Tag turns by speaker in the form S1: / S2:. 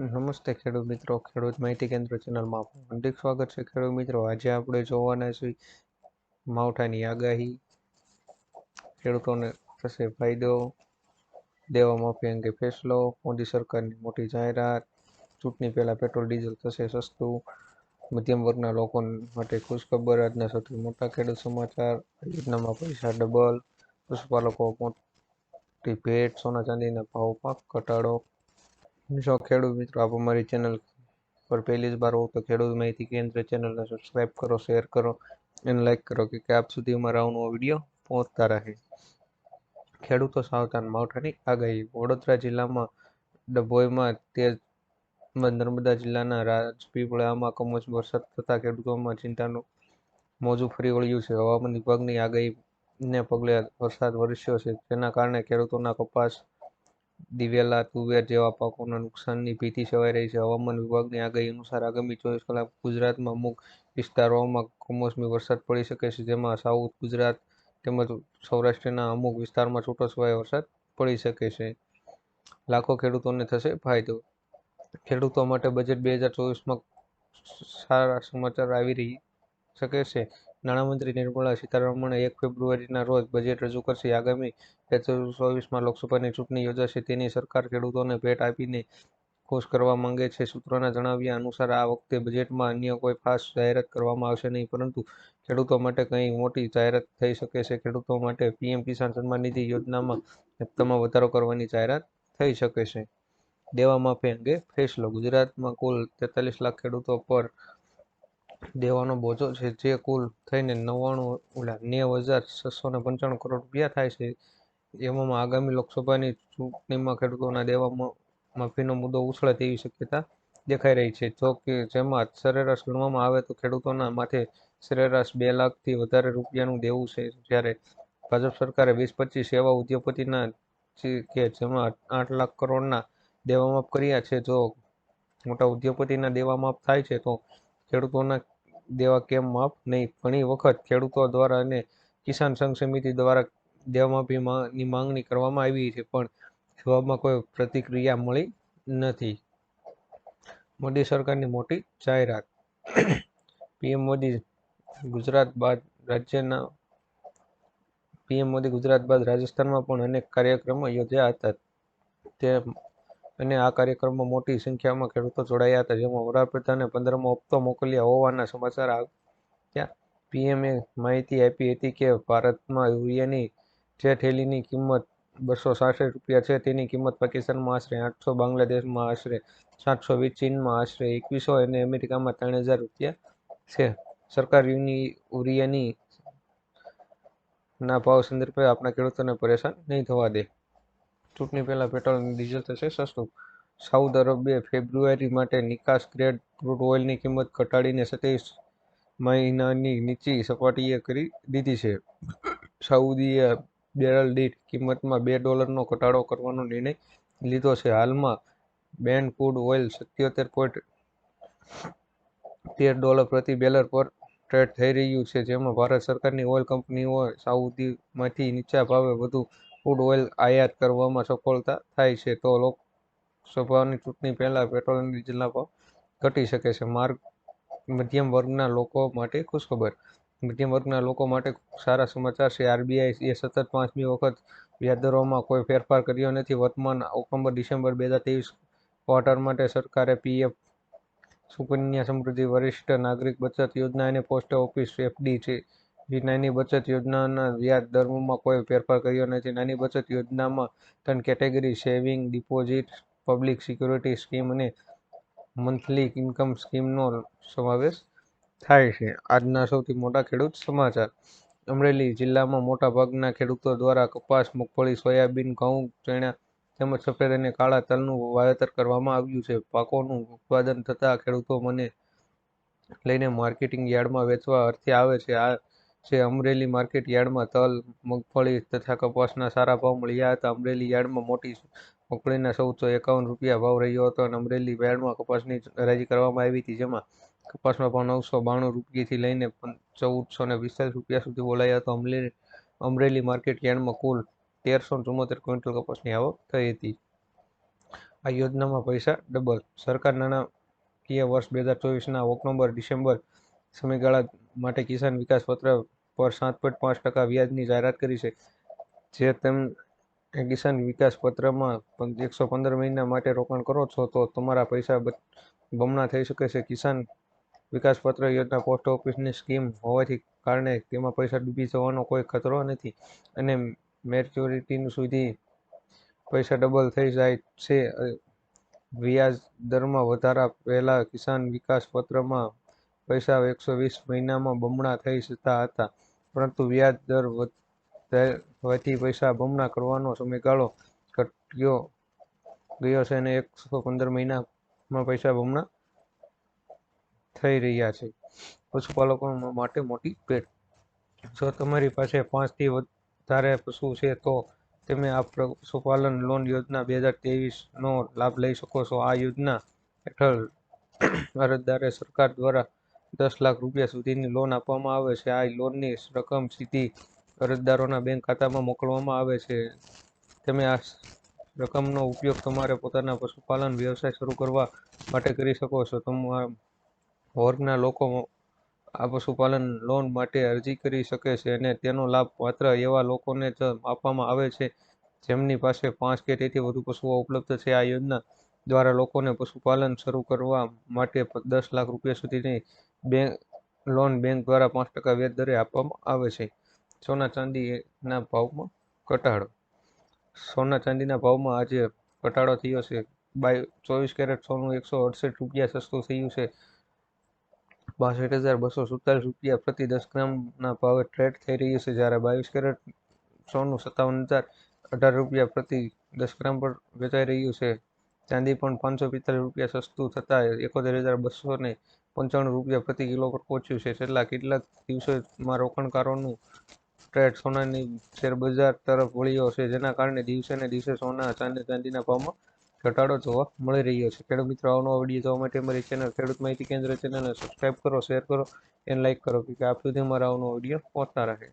S1: નમસ્તે ખેડૂત મિત્રો, ખેડૂત માહિતી કેન્દ્ર ચેનલમાં આપનું હાર્દિક સ્વાગત છે. ખેડૂત મિત્રો, આજે આપણે જોવાના છીએ માવઠાની આગાહી. ખેડૂતોને થશે ફાયદો દેવા માફી અંગે ફેસલો. મોદી સરકારની મોટી જાહેરાત. ચૂંટણી પહેલાં પેટ્રોલ, ડીઝલ થશે સસ્તું. મધ્યમ વર્ગના લોકો માટે ખુશખબર. આજના સૌથી મોટા ખેડૂત સમાચાર, યોજનામાં પૈસા ડબલ. પશુપાલકો, મોટી ભેટ, સોના ચાંદીના ભાવ પાક ઘટાડો. જો ખેડૂત મિત્રો, આપ અમારી ચેનલ પર પહેલી જ વાર હો તો ખેડૂત માહિતી કેન્દ્ર ચેનલને સબસ્ક્રાઇબ કરો શેર કરો અને લાઈક કરો કે આપ સુધી અમારા આવનો વીડિયો પહોંચતા રહે. ખેડૂતો સાવધાન માવઠાની આગાહી. વડોદરા જિલ્લામાં ડભોઈમાં તેજ નર્મદા જિલ્લાના રાજપીપળામાં કમોસમી વરસાદ થતાં ખેડૂતોમાં ચિંતાનું મોજું ફરી વળ્યું છે. હવામાન વિભાગની આગાહીને પગલે વરસાદ વરસ્યો છે. જેના કારણે ખેડૂતોના કપાસ દિવેલા તુવેર જેવા પાકોના નુકસાનની ભીતિ સેવાઈ રહી છે. હવામાન વિભાગની આગાહી અનુસાર આગામી ચોવીસ કલાક ગુજરાતમાં અમુક વિસ્તારોમાં કમોસમી વરસાદ પડી શકે છે, જેમાં સાઉથ ગુજરાત તેમજ સૌરાષ્ટ્રના અમુક વિસ્તારમાં છૂટોછવાયો વરસાદ પડી શકે છે. લાખો ખેડૂતોને થશે ફાયદો. ખેડૂતો માટે બજેટ બે હજાર ચોવીસમાં સારા સમાચાર આવી રહી શકે છે. નાણામંત્રી નિર્મળા સીતારમણે એક ફેબ્રુઆરીના રોજ બજેટ રજૂ કરશે. આગામી ચોવીસમાં લોકસભાની ચૂંટણી યોજાશે. તેની સરકાર ખેડૂતોને ભેટ આપીને ખુશ કરવા માંગે છે. સૂત્રોના જણાવ્યા અનુસાર, આ વખતે બજેટમાં અન્ય કોઈ ખાસ જાહેરાત કરવામાં આવશે નહીં, પરંતુ ખેડૂતો માટે કંઈ મોટી જાહેરાત થઈ શકે છે. ખેડૂતો માટે પીએમ કિસાન સન્માન નિધિ યોજનામાં હપ્તામાં વધારો કરવાની જાહેરાત થઈ શકે છે. દેવા માફી અંગે ફેસલો. ગુજરાતમાં કુલ તેતાલીસ લાખ ખેડૂતો પર દેવાનો બોજો છે, જે કુલ થઈને નવ્વાણું ઓલા નેવ હજાર છસો ને પંચાણું કરોડ રૂપિયા થાય છે. એમાં આગામી લોકસભાની ચૂંટણીમાં ખેડૂતોના દેવામાં માફીનો મુદ્દો ઉછળે તેવી શક્યતા દેખાઈ રહી છે. જો કે જેમાં સરેરાશ ગણવામાં આવે તો ખેડૂતોના માથે સરેરાશ બે લાખથી વધારે રૂપિયાનું દેવું છે. જ્યારે ભાજપ સરકારે વીસ પચીસ એવા ઉદ્યોગપતિના કે જેમાં આઠ લાખ કરોડના દેવા માફ કર્યા છે, જો મોટા ઉદ્યોગપતિના દેવા માફ થાય છે, તો ખેડૂતોના દેવા કેમ માફ નહીં? ઘણી વખત ખેડૂતો દ્વારા અને કિસાન સંઘ સમિતિ દ્વારા દેવામાફીની માંગણી કરવામાં આવી છે, પણ જવાબમાં કોઈ પ્રતિક્રિયા મળી નથી. મોદી સરકારની મોટી જાહેરાત. પીએમ મોદી ગુજરાત બાદ રાજ્યના પીએમ મોદી ગુજરાત બાદ રાજસ્થાનમાં પણ અનેક કાર્યક્રમો યોજ્યા હતા. તે અને આ કાર્યક્રમમાં મોટી સંખ્યામાં ખેડૂતો જોડાયા હતા, જેમાં વડાપ્રધાને પંદરમો હપ્તો મોકલ્યા હોવાના સમાચાર આવ્યા. પીએમએ માહિતી આપી હતી કે ભારતમાં યુરિયાની જે થેલીની કિંમત બસો સાસઠ રૂપિયા છે, તેની કિંમત પાકિસ્તાનમાં આશરે આઠસો, બાંગ્લાદેશમાં આશરે સાતસો વીસ ચીનમાં આશરે એકવીસો અને અમેરિકામાં ત્રણ હજાર રૂપિયા છે. સરકાર યુરિયાની ના ભાવ સંદર્ભે આપણા ખેડૂતોને પરેશાન નહીં થવા દે. ચૂંટણી પહેલા પેટ્રોલ અને ડીઝલ થશે સસ્તું. સાઉદ અરબે ફેબ્રુઆરી માટે નિકાસ ગ્રેડ ક્રૂડ ઓઇલની કિંમત ઘટાડીને સત્યાવીસ મહિનાની નીચી સપાટીએ કરી દીધી છે. સાઉદીએ બેરલ દીઠ કિંમતમાં બે ડોલરનો ઘટાડો કરવાનો નિર્ણય લીધો છે. હાલમાં બેન ક્રૂડ ઓઇલ સત્યોતેર પોઈન્ટ તેર ડોલર પ્રતિ બેલર પર ટ્રેડ થઈ રહ્યું છે, જેમાં ભારત સરકારની ઓઇલ કંપનીઓ સાઉદીમાંથી નીચા ભાવે વધુ ક્રૂડ ઓઇલ આયાત કરવામાં સફળતા થાય છે, તો લોકસભાની ચૂંટણી પહેલાં પેટ્રોલ અને ડીઝલના ભાવ ઘટી શકે છે. માર્ગ મધ્યમ વર્ગના લોકો માટે ખુશખબર. મધ્યમ વર્ગના લોકો માટે સારા સમાચાર છે. આરબીઆઈ એ સતત પાંચમી વખત વ્યાજદરોમાં કોઈ ફેરફાર કર્યો નથી. વર્તમાન ઓક્ટોબર, ડિસેમ્બર બે હજાર ત્રેવીસ ક્વાર્ટર માટે સરકારે પીએફ સુકન્યા સમૃદ્ધિ વરિષ્ઠ નાગરિક બચત યોજના અને પોસ્ટ ઓફિસ એફડી છે. જે નાની બચત યોજનાના વ્યાજ દરમાં કોઈ ફેરફાર કર્યો નથી. નાની બચત યોજનામાં ત્રણ category, saving, deposit, public security scheme અને મંથલી ઇન્કમ સ્કીમનો સમાવેશ થાય છે. આજના સૌથી મોટા ખેડૂત સમાચાર. અમરેલી જિલ્લામાં મોટાભાગના ખેડૂતો દ્વારા કપાસ, મગફળી, સોયાબીન, ઘઉં, ચણા તેમજ સફેદ અને કાળા તલનું વાવેતર કરવામાં આવ્યું છે. પાકોનું ઉત્પાદન થતાં ખેડૂતો મને લઈને માર્કેટિંગ યાર્ડમાં વેચવા અર્થે આવે છે. આ છે અમરેલી માર્કેટ યાર્ડમાં તલ, મગફળી તથા કપાસના સારા ભાવ મળ્યા હતા. અમરેલી યાર્ડમાં મોટી મગફળીના ચૌદસો એકાવન રૂપિયા ભાવ રહ્યો હતો અને અમરેલી યાર્ડમાં કપાસની હરાજી કરવામાં આવી હતી, જેમાં કપાસમાં ભાવ નવસો બાણું રૂપિયાથી લઈને ચૌદસો ને પિસ્તાલીસ રૂપિયા સુધી બોલાયા હતો. અમરેલી અમરેલી માર્કેટ યાર્ડમાં કુલ તેરસો ચુમ્મોતેર ક્વિન્ટલ કપાસની આવક થઈ હતી. આ યોજનામાં પૈસા ડબલ. સરકાર નાણાકીય વર્ષ બે હજાર ચોવીસના ઓક્ટોબર ડિસેમ્બર સમયગાળા માટે કિસાન વિકાસ પત્ર પર સાત પોઈન્ટ પાંચ ટકા વ્યાજની જાહેરાત કરી છે, જે તેમ કિસાન વિકાસ પત્રમાં એકસો પંદર મહિના માટે રોકાણ કરો છો તો તમારા પૈસા બમણા થઈ શકે છે. કિસાન વિકાસ પત્ર યોજના પોસ્ટ ઓફિસની સ્કીમ હોવાથી કારણે તેમાં પૈસા ડૂબી જવાનો કોઈ ખતરો નથી અને મેચ્યોરિટી સુધી પૈસા ડબલ થઈ જાય છે. વ્યાજ દરમાં વધારા પહેલાં કિસાન વિકાસ પત્રમાં પૈસા એકસો વીસ મહિનામાં બમણા થઈ જતા હતા. પરંતુ વ્યાજ દર વધી પૈસા બમણા કરવાનો સમયગાળો ઘટ્યો ગયો છે અને એકસો પંદર મહિનામાં પૈસા બમણા થઈ રહ્યા છે. પશુપાલકો માટે મોટી ભેટ. જો તમારી પાસે પાંચથી વધારે પશુ છે તો તમે આ પશુપાલન લોન યોજના બે હજાર તેવીસનો લાભ લઈ શકો છો. આ યોજના હેઠળ અરજદારે સરકાર દ્વારા દસ લાખ રૂપિયા સુધીની લોન આપવામાં આવે છે. આ લોનની રકમ સીધી અરજદારોના બેંક ખાતામાં મોકલવામાં આવે છે. તમે આ રકમનો ઉપયોગ તમારે પોતાના પશુપાલન, વ્યવસાય શરૂ કરવા માટે કરી શકો છો. તમારા વર્ગના લોકો આ પશુપાલન લોન માટે અરજી કરી શકે છે અને તેનો લાભ માત્ર એવા લોકોને જ આપવામાં આવે છે જેમની પાસે પાંચ કે તેથી વધુ પશુઓ ઉપલબ્ધ છે. આ યોજના દ્વારા લોકોને પશુપાલન શરૂ કરવા માટે દસ લાખ રૂપિયા સુધીની બેંક, લોન બેંક દ્વારા પાંચ ટકા વ્યાજ દરે આપવામાં આવે છે. સોના ચાંદીના ભાવમાં ઘટાડો. સોના ચાંદીના ભાવમાં આજે ઘટાડો થયો છે. બાય, ચોવીસ કેરેટ સોનું એકસો અડસઠ રૂપિયા સસ્તું થયું છે. બાસઠ હજાર બસો સુડતાલીસ રૂપિયા પ્રતિ દસ ગ્રામના ભાવે ટ્રેડ થઈ રહ્યું છે. જ્યારે બાવીસ કેરેટ સોનું સત્તાવન હજાર અઢાર રૂપિયા પ્રતિ દસ ગ્રામ પર વેચાઈ રહ્યું છે. ચાંદી પણ પાંચસો પિસ્તાલીસ રૂપિયા સસ્તું થતાં એકોતેર હજાર બસો ને પંચાણું રૂપિયા પ્રતિ કિલો પર પહોંચ્યું છે. છેલ્લા કેટલાક દિવસોમાં રોકાણકારોનું ટ્રેડ સોનાની શેરબજાર તરફ વળ્યો છે, જેના કારણે દિવસે ને દિવસે સોના ચાંદી ચાંદીના ભાવમાં ઘટાડો જોવા મળી રહ્યો છે. ખેડૂત મિત્રો આવનો વીડિયો જોવા માટે અમારી ચેનલ ખેડૂત માહિતી કેન્દ્ર ચેનલને સબસ્ક્રાઈબ કરો શેર કરો અને લાઇક કરો, કે આપ સુધી મારા આવનો વીડિયો પહોંચતા રહે.